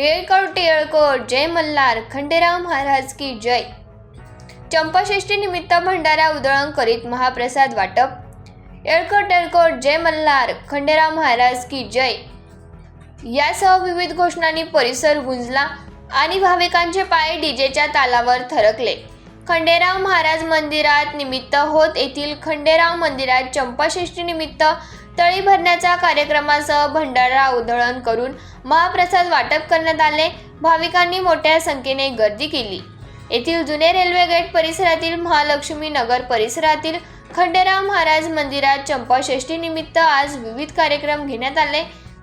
येळकोट टिळकोट जय मल्हार खंडेराव महाराज की जय. चंपाषष्ठी निमित्त भंडारा उधळण करीत महाप्रसाद वाटप. येळकोट टिळकोट जय मल्हार खंडेराव महाराज की जय. यासह विविध घोषणांनी परिसर गुंजला आणि भाविकांचे पाय डीजेच्या तालावर थरकले. खंडेराव महाराज मंदिरात निमित्त होत येथील खंडेराव मंदिरात चंपाषष्ठी निमित्त तळी भरण्याच्या कार्यक्रमासह भंडारा उधळण करून महाप्रसाद वाटप करण्यात आले. भाविकांनी मोठ्या संख्येने गर्दी केली. येथील जुने रेल्वे गेट परिसरातील महालक्ष्मी नगर परिसरातील खंडेराव महाराज मंदिरात चंपाषष्ठी निमित्त आज विविध कार्यक्रम घेण्यात आले.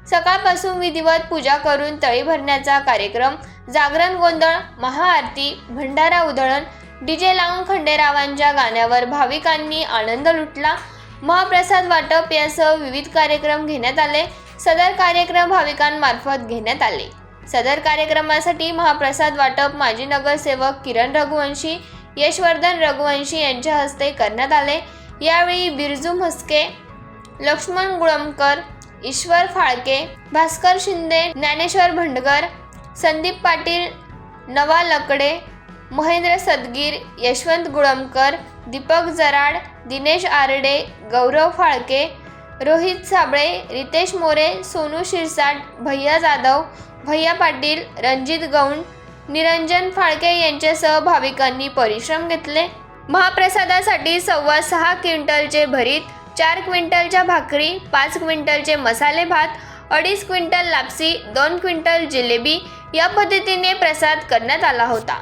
सकाळपासून विधिवत पूजा करून तळी भरण्याचा कार्यक्रम जागरण गोंधळ महाआरती भंडारा उधळण डीजे लावून खंडेरावांच्या गाण्यावर भाविकांनी आनंद लुटला. महाप्रसाद वाटप यासह विविध कार्यक्रम घेण्यात आले. सदर कार्यक्रम भाविकांमार्फत घेण्यात आले. सदर कार्यक्रमासाठी महाप्रसाद वाटप माजी नगरसेवक किरण रघुवंशी यशवर्धन रघुवंशी यांच्या हस्ते करण्यात आले. यावेळी बिरजू म्हस्के लक्ष्मण गुळमकर ईश्वर फाळके भास्कर शिंदे ज्ञानेश्वर भंडगर संदीप पाटील नवा लकडे महेंद्र सदगीर यशवंत गुळमकर दीपक जराड दिनेश आरडे गौरव फाळके रोहित साबळे रितेश मोरे सोनू शिरसाट भैया जाधव भैया पाटील रणजित गौंड निरंजन फाळके यांच्यासह भाविकांनी परिश्रम घेतले. महाप्रसादासाठी सव्वा सहा क्विंटलचे भरीत चार क्विंटलच्या भाकरी पाच क्विंटलचे मसाले भात अडीच क्विंटल लापसी दोन क्विंटल जिलेबी या पद्धतीने प्रसाद करण्यात आला होता.